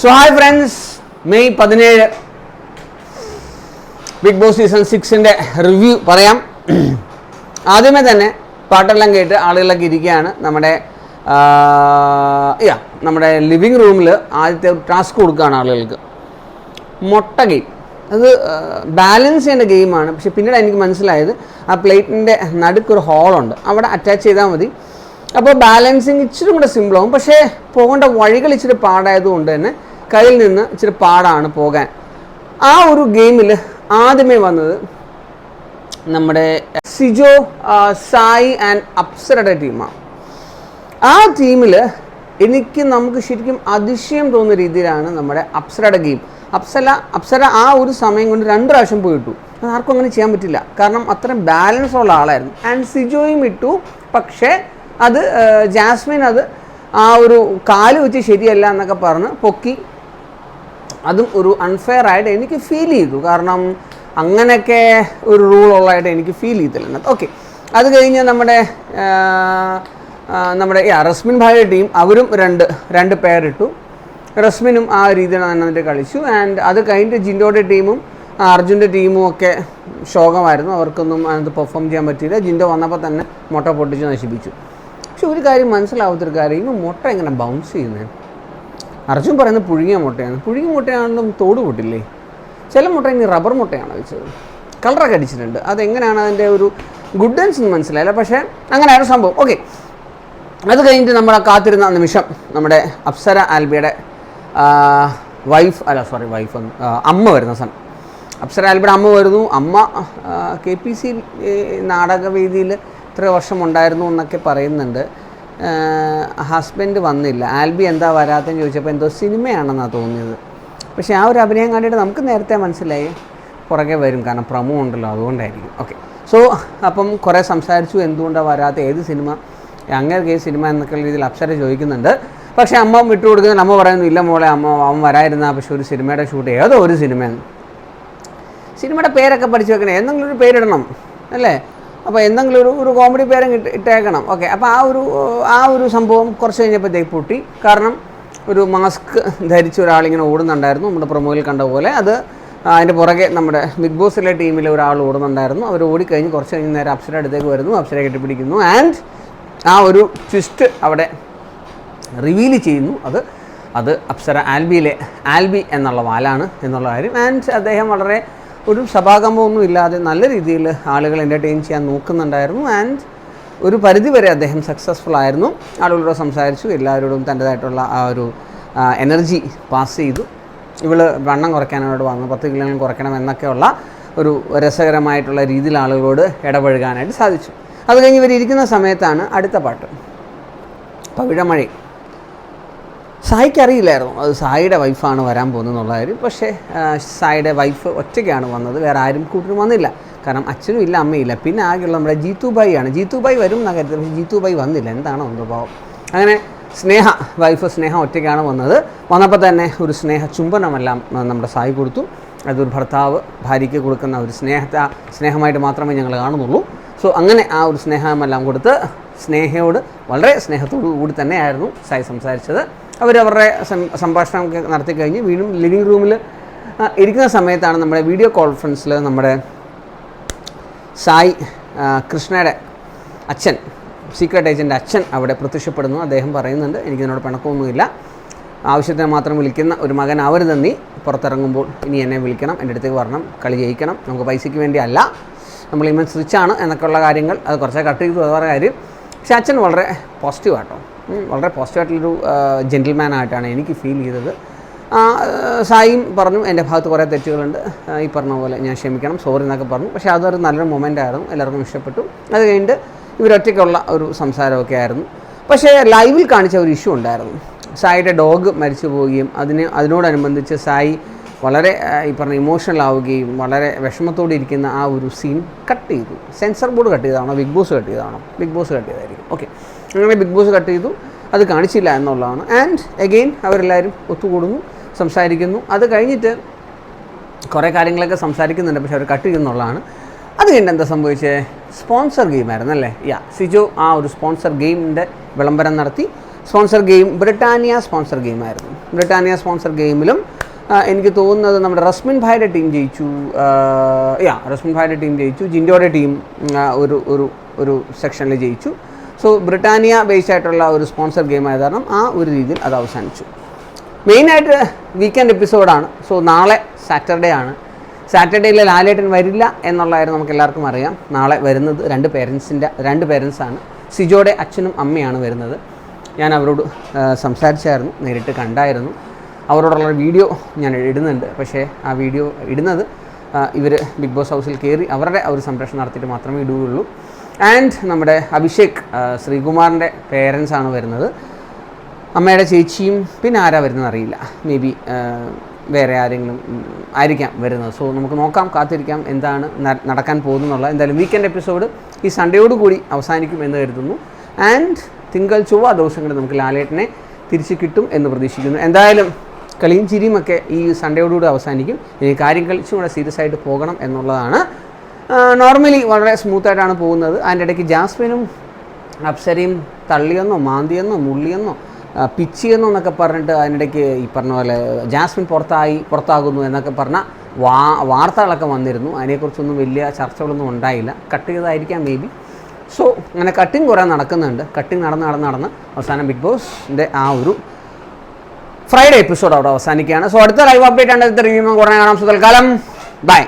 So hi friends May പതിനേഴ്. Bigg Boss season സിക്സിന്റെ review പറയാം. ആദ്യമേ തന്നെ പാട്ടെല്ലാം കേട്ട് ആളുകളൊക്കെ ഇരിക്കുകയാണ്. നമ്മുടെ യാ നമ്മുടെ ലിവിങ് റൂമിൽ ആദ്യത്തെ ടാസ്ക് കൊടുക്കുകയാണ് ആളുകൾക്ക്. മുട്ട ഗെയിം അത് ബാലൻസ് ചെയ്യേണ്ട ഗെയിമാണ് പക്ഷെ പിന്നീട് എനിക്ക് മനസ്സിലായത് ആ പ്ലേറ്റിന്റെ നടുക്കൊരു ഹോളുണ്ട് അവിടെ അറ്റാച്ച് ചെയ്താൽ മതി. അപ്പോൾ ബാലൻസിങ് ഇച്ചിരി കൂടെ സിമ്പിളാവും പക്ഷേ പോകേണ്ട വഴികൾ ഇച്ചിരി പാടായതുകൊണ്ട് തന്നെ കയ്യിൽ നിന്ന് ഇച്ചിരി പാടാണ് പോകാൻ. ആ ഒരു ഗെയിമിൽ ആദ്യമേ വന്നത് നമ്മുടെ സിജോ സായി ആൻഡ് അപ്സരയുടെ ടീമാണ്. ആ ടീമിൽ എനിക്ക് നമുക്ക് ശരിക്കും അതിശയം തോന്നുന്ന രീതിയിലാണ് നമ്മുടെ അപ്സരയുടെ ഗെയിം. അപ്സല അപ്സര ആ ഒരു സമയം കൊണ്ട് രണ്ട് പ്രാവശ്യം പോയിട്ടു. അത് ആർക്കും അങ്ങനെ ചെയ്യാൻ പറ്റില്ല. കാരണം അത്രയും ബാലൻസ് ഉള്ള ആളായിരുന്നു. ആൻഡ് സിജോയും ഇട്ടു. പക്ഷേ അത് ജാസ്മിൻ അത് ആ ഒരു കാൽ വെച്ച് ശരിയല്ല എന്നൊക്കെ പറഞ്ഞ് പൊക്കി അതും ഒരു അൺഫെയർ ആയിട്ട് എനിക്ക് ഫീൽ ചെയ്തു. കാരണം അങ്ങനെയൊക്കെ ഒരു റൂൾ ഉള്ളതായിട്ട് എനിക്ക് ഫീൽ ചെയ്തില്ല ഓക്കെ അത് കഴിഞ്ഞ് നമ്മുടെ നമ്മുടെ ഈ റസ്മിൻ ഭായിയുടെ ടീം അവരും രണ്ട് രണ്ട് പേരിട്ടു റസ്മിനും ആ രീതിയിൽ തന്നെ കളിച്ചു. ആൻഡ് അത് കഴിഞ്ഞിട്ട് ജിൻഡോയുടെ ടീമും അർജുന്റെ ടീമും ഒക്കെ ശോകമായിരുന്നു. അവർക്കൊന്നും അതിനകത്ത് പെർഫോം ചെയ്യാൻ പറ്റിയില്ല. ജിൻഡോ വന്നപ്പോൾ തന്നെ മുട്ട പൊട്ടിച്ച് നശിപ്പിച്ചു. പക്ഷെ ഒരു കാര്യം മനസ്സിലാവാത്തൊരു കാര്യം ഈ മുട്ട എങ്ങനെ ബൗൺസ് ചെയ്യുന്നത് അർജുൻ പറയുന്നത് പുഴുങ്ങിയ മുട്ടയാണ്. പുഴുങ്ങിയ മുട്ടയാണെങ്കിലും തോട് പൊട്ടില്ലേ? ചില മുട്ട ഇനി റബ്ബർ മുട്ടയാണ് വെച്ചത് കളറൊക്കെ അടിച്ചിട്ടുണ്ട്. അതെങ്ങനെയാണ് അതിന്റെ ഒരു ഗുഡൻസ് എന്ന് മനസ്സിലായില്ല. പക്ഷേ അങ്ങനെ അങ്ങനെയാണ് സംഭവം. ഓക്കെ. അത് കഴിഞ്ഞിട്ട് നമ്മൾ കാത്തിരുന്ന നിമിഷം നമ്മുടെ അപ്സര ആൽബിയുടെ വൈഫ് അല്ല സോറി വൈഫ് അമ്മ വരുന്ന സമയം അപ്സര ആൽബിയുടെ അമ്മ വരുന്നു. അമ്മ കെ പി സി നാടകവേദിയിൽ ഇത്ര വർഷം ഉണ്ടായിരുന്നു എന്നൊക്കെ പറയുന്നുണ്ട്. ഹസ്ബൻഡ് വന്നില്ല. ആൽബി എന്താ വരാത്തെന്ന് ചോദിച്ചപ്പോൾ എന്തോ സിനിമയാണെന്നാണ് തോന്നിയത്. പക്ഷേ ആ ഒരു അഭിനയം കണ്ടിട്ട് നമുക്ക് നേരത്തെ മനസ്സിലായി. പുറകെ വരും. കാരണം പ്രമോ ഉണ്ടല്ലോ അതുകൊണ്ടായിരിക്കും. ഓക്കെ സോ അപ്പം കുറേ സംസാരിച്ചു. എന്തുകൊണ്ടാണ് വരാത്ത? ഏത് സിനിമ? അങ്ങനെ ഏത് സിനിമ എന്നൊക്കെ രീതിയിൽ അപ്സര ചോദിക്കുന്നുണ്ട്. പക്ഷേ അമ്മ വിട്ടു കൊടുക്കുന്ന അമ്മ പറയുന്നു ഇല്ല മോളെ അമ്മ അവൻ വരായിരുന്ന പക്ഷേ ഒരു സിനിമയുടെ ഷൂട്ട് ഏതോ ഒരു സിനിമയാണ് സിനിമയുടെ പേരൊക്കെ പഠിച്ചു വെക്കണേ. എന്തെങ്കിലും ഒരു പേരിടണം. അല്ലേ? അപ്പോൾ എന്തെങ്കിലും ഒരു ഒരു കോമഡി പേരും ഇട്ട് ഇട്ടേക്കണം. ഓക്കെ അപ്പോൾ ആ ഒരു ആ ഒരു സംഭവം കുറച്ച് കഴിഞ്ഞപ്പോഴത്തേക്ക് പൊട്ടി. കാരണം ഒരു മാസ്ക് ധരിച്ച ഒരാളിങ്ങനെ ഓടുന്നുണ്ടായിരുന്നു. നമ്മുടെ പ്രൊമോയിൽ കണ്ട പോലെ അത് അതിന്റെ പുറകെ നമ്മുടെ ബിഗ് ബോസിലെ ടീമിലെ ഒരാൾ ഓടുന്നുണ്ടായിരുന്നു. അവർ ഓടിക്കഴിഞ്ഞ് കുറച്ച് കഴിഞ്ഞ് നേരെ അപ്സര അടുത്തേക്ക് വരുന്നു. അപ്സര കെട്ടിപ്പിടിക്കുന്നു. ആൻഡ് ആ ഒരു ട്വിസ്റ്റ് അവിടെ റിവീൽ ചെയ്യുന്നു. അത് അത് അപ്സര ആൽബിയിലെ ആൽബി എന്നുള്ള വാലാണ് എന്നുള്ള കാര്യം. ആൻഡ് അദ്ദേഹം വളരെ ഒരു സഭാകമ്പമൊന്നും ഇല്ലാതെ നല്ല രീതിയിൽ ആളുകൾ എന്റർടൈൻ ചെയ്യാൻ നോക്കുന്നുണ്ടായിരുന്നു. ആൻഡ് ഒരു പരിധിവരെ അദ്ദേഹം സക്സസ്ഫുൾ ആയിരുന്നു. ആളുകളോട് സംസാരിച്ചു. എല്ലാവരോടും തന്റെതായിട്ടുള്ള ആ ഒരു എനർജി പാസ് ചെയ്തു. ഇവൾ വണ്ണം കുറയ്ക്കാനോട് വന്നു. പത്ത് കിലോ കുറയ്ക്കണം എന്നൊക്കെയുള്ള ഒരു രസകരമായിട്ടുള്ള രീതിയിൽ ആളുകളോട് ഇടപഴകാനായിട്ട് സാധിച്ചു. അത് കഴിഞ്ഞ് ഇവരിയ്ക്കുന്ന സമയത്താണ് അടുത്ത പാട്ട്. പവിഴമഴ. സായിക്ക് അറിയില്ലായിരുന്നു. അത് സായിയുടെ വൈഫാണ് വരാൻ പോകുന്നത് എന്നുള്ള കാര്യം. പക്ഷേ സായിയുടെ വൈഫ് ഒറ്റയ്ക്കാണ് വന്നത്. വേറെ ആരും കൂട്ടിന് വന്നില്ല. കാരണം അച്ഛനും ഇല്ല അമ്മയില്ല പിന്നെ ആകെയുള്ള നമ്മുടെ ജീത്തുബായി ആണ്. ജീത്തുബായി വരും എന്നാ കരുതുന്നത്. പക്ഷേ ജീത്തുബായി വന്നില്ല. എന്താണ് എന്തോ ഭാവം അങ്ങനെ സ്നേഹ വൈഫ് സ്നേഹ ഒറ്റയ്ക്കാണ് വന്നത്. വന്നപ്പോൾ തന്നെ ഒരു സ്നേഹ ചുംബനമെല്ലാം നമ്മുടെ സായി കൊടുത്തു. അതൊരു ഭർത്താവ് ഭാര്യയ്ക്ക് കൊടുക്കുന്ന ഒരു സ്നേഹത്തെ സ്നേഹമായിട്ട് മാത്രമേ ഞങ്ങൾ കാണുന്നുള്ളൂ. സോ അങ്ങനെ ആ ഒരു സ്നേഹമെല്ലാം കൊടുത്ത് സ്നേഹയോട് വളരെ സ്നേഹത്തോടു കൂടി തന്നെയായിരുന്നു സായി സംസാരിച്ചത്. സംഭാഷണം സംഭാഷണമൊക്കെ നടത്തി കഴിഞ്ഞ് വീണ്ടും ലിവിങ് റൂമിൽ ഇരിക്കുന്ന സമയത്താണ് നമ്മുടെ വീഡിയോ കോൺഫറൻസിൽ നമ്മുടെ സായി കൃഷ്ണയുടെ അച്ഛൻ സീക്രട്ട് ഏജന്റ് അച്ഛൻ അവിടെ പ്രത്യക്ഷപ്പെടുന്നു. അദ്ദേഹം പറയുന്നുണ്ട് എനിക്ക് നിന്നോട് പിണക്കമൊന്നുമില്ല. ആവശ്യത്തിന് മാത്രം വിളിക്കുന്ന ഒരു മകൻ അവർ തന്നി പുറത്തിറങ്ങുമ്പോൾ ഇനി എന്നെ വിളിക്കണം എന്റെ അടുത്തേക്ക് വരണം കളി ജയിക്കണം. നമുക്ക് പൈസയ്ക്ക് വേണ്ടിയല്ല. നമ്മൾ ഇമ്മൻസ് സ്വിച്ചാണ് എന്നൊക്കെയുള്ള കാര്യങ്ങൾ. അത് കുറച്ചേ കട്ട് ചെയ്തു അതുപോലെ കാര്യം. പക്ഷെ അച്ഛൻ വളരെ പോസിറ്റീവ് ആട്ടോ. വളരെ പോസിറ്റീവായിട്ടുള്ളൊരു ജെന്റിൽമാൻ ആയിട്ടാണ് എനിക്ക് ഫീൽ ചെയ്തത്. സായിയും പറഞ്ഞു എന്റെ ഭാഗത്ത് കുറേ തെറ്റുകളുണ്ട്. ഈ പറഞ്ഞ പോലെ ഞാൻ ക്ഷമിക്കണം. സോറി എന്നൊക്കെ പറഞ്ഞു. പക്ഷേ അതൊരു നല്ലൊരു മൊമെന്റ് ആയിരുന്നു. എല്ലാവർക്കും ഇഷ്ടപ്പെട്ടു. അത് കഴിഞ്ഞിട്ട് ഇവരൊറ്റയ്ക്കുള്ള ഒരു സംസാരമൊക്കെ ആയിരുന്നു. പക്ഷേ ലൈവിൽ കാണിച്ച ഒരു ഇഷ്യൂ ഉണ്ടായിരുന്നു. സായിയുടെ ഡോഗ് മരിച്ചു പോവുകയും അതിന് അതിനോടനുബന്ധിച്ച് സായി വളരെ ഈ പറഞ്ഞ ഇമോഷണൽ ആവുകയും വളരെ വിഷമത്തോടെ ഇരിക്കുന്ന ആ ഒരു സീൻ കട്ട് ചെയ്തു. സെൻസർ ബോർഡ് കട്ട് ചെയ്താണോ ബിഗ് ബോസ് കട്ട് ചെയ്താണോ ബിഗ് ബോസ് കട്ട് ചെയ്തായിരിക്കും. ഓക്കെ അങ്ങനെ ബിഗ് ബോസ് കട്ട് ചെയ്തു. അത് കാണിച്ചില്ല എന്നുള്ളതാണ്. ആൻഡ് അഗെയിൻ അവരെല്ലാവരും ഒത്തുകൂടുന്നു സംസാരിക്കുന്നു. അത് കഴിഞ്ഞിട്ട് കുറേ കാര്യങ്ങളൊക്കെ സംസാരിക്കുന്നുണ്ട് പക്ഷെ അവർ കട്ട് ചെയ്യുന്നുള്ളതാണ് അത് കഴിഞ്ഞ് എന്താ സംഭവിച്ചത് സ്പോൺസർ ഗെയിമായിരുന്നു അല്ലേ? യാ സിജോ ആ ഒരു സ്പോൺസർ ഗെയിമിന്റെ വിളംബരം നടത്തി. സ്പോൺസർ ഗെയിം ബ്രിട്ടാനിയ സ്പോൺസർ ഗെയിമായിരുന്നു ബ്രിട്ടാനിയ സ്പോൺസർ ഗെയിമിലും എനിക്ക് തോന്നുന്നത് നമ്മുടെ റസ്മിൻ ഭായുടെ ടീം ജയിച്ചു. യാ റസ്മിൻ ഭായുടെ ടീം ജയിച്ചു. ജിൻഡോയുടെ ടീം ഒരു ഒരു ഒരു സെക്ഷനിൽ ജയിച്ചു. സോ ബ്രിട്ടാനിയ ബേസ്ഡ് ആയിട്ടുള്ള ഒരു സ്പോൺസർ ഗെയിം ആയത് കാരണം ആ ഒരു രീതിയിൽ അത് അവസാനിച്ചു. മെയിനായിട്ട് വീക്കെൻഡ് എപ്പിസോഡാണ് സോ നാളെ സാറ്റർഡേ ആണ്. സാറ്റർഡേയിൽ ലാലേട്ടൻ വരില്ല എന്നുള്ളതായിരുന്നു നമുക്ക് എല്ലാവർക്കും അറിയാം. നാളെ വരുന്നത് രണ്ട് പേരൻസിന്റെ രണ്ട് പേരൻസാണ് സിജോയുടെ അച്ഛനും അമ്മയാണ് വരുന്നത്. ഞാൻ അവരോട് സംസാരിച്ചായിരുന്നു നേരിട്ട് കണ്ടായിരുന്നു. അവരോടുള്ള വീഡിയോ ഞാൻ ഇടുന്നുണ്ട്. പക്ഷേ ആ വീഡിയോ ഇടുന്നത് ഇവർ ബിഗ് ബോസ് ഹൗസിൽ കയറി അവരുടെ ഒരു സംരക്ഷണം നടത്തിയിട്ട് മാത്രമേ ഇടുകയുള്ളൂ. ആൻഡ് നമ്മുടെ അഭിഷേക് ശ്രീകുമാറിന്റെ പേരൻസ് ആണ് വരുന്നത്. അമ്മയുടെ ചേച്ചിയും പിന്നെ ആരാ വരുന്നത് അറിയില്ല. മേ ബി വേറെ ആരെങ്കിലും ആയിരിക്കാം വരുന്നത്. സോ നമുക്ക് നോക്കാം കാത്തിരിക്കാം എന്താണ് നടക്കാൻ പോകുന്നുള്ള എന്തായാലും വീക്കെൻഡ് എപ്പിസോഡ് ഈ സൺഡേയോട് കൂടി അവസാനിക്കും എന്ന് കരുതുന്നു. ആൻഡ് തിങ്കൾ ചൊവ്വ ദിവസങ്ങളിൽ നമുക്ക് ലാലേട്ടനെ തിരിച്ചു കിട്ടും എന്ന് പ്രതീക്ഷിക്കുന്നു. എന്തായാലും കളിയും ചിരിയും ഒക്കെ ഈ സൺഡേയോടുകൂടി അവസാനിക്കും. ഇനി കാര്യങ്ങൾ കൂടെ സീരിയസ് ആയിട്ട് പോകണം എന്നുള്ളതാണ്. നോർമലി വളരെ സ്മൂത്തായിട്ടാണ് പോകുന്നത്. അതിന്റെ ഇടയ്ക്ക് ജാസ്മിനും അപ്സരയും തള്ളിയെന്നോ മാന്തിയെന്നോ മുള്ളിയെന്നോ പിച്ചിയെന്നോ എന്നൊക്കെ പറഞ്ഞിട്ട് അതിനിടയ്ക്ക് ഈ പറഞ്ഞ പോലെ ജാസ്മിൻ പുറത്തായി പുറത്താകുന്നു എന്നൊക്കെ പറഞ്ഞ വാ വാർത്തകളൊക്കെ വന്നിരുന്നു. അതിനെക്കുറിച്ചൊന്നും വലിയ ചർച്ചകളൊന്നും ഉണ്ടായില്ല. കട്ട് ചെയ്തായിരിക്കാം മേ ബി സോ അങ്ങനെ കട്ടിങ് കുറേ നടക്കുന്നുണ്ട്. കട്ടിങ് നടന്ന് നടന്ന് നടന്ന് അവസാനം ബിഗ് ബോസിന്റെ ആ ഒരു ഫ്രൈഡേ എപ്പിസോഡ് അവിടെ അവസാനിക്കുകയാണ്. സോ അടുത്ത ലൈവ് അപ്ഡേറ്റ് ആണ്. അടുത്ത റിവ്യൂ കുറേ കാണാം. സുതൽക്കാലം ബൈ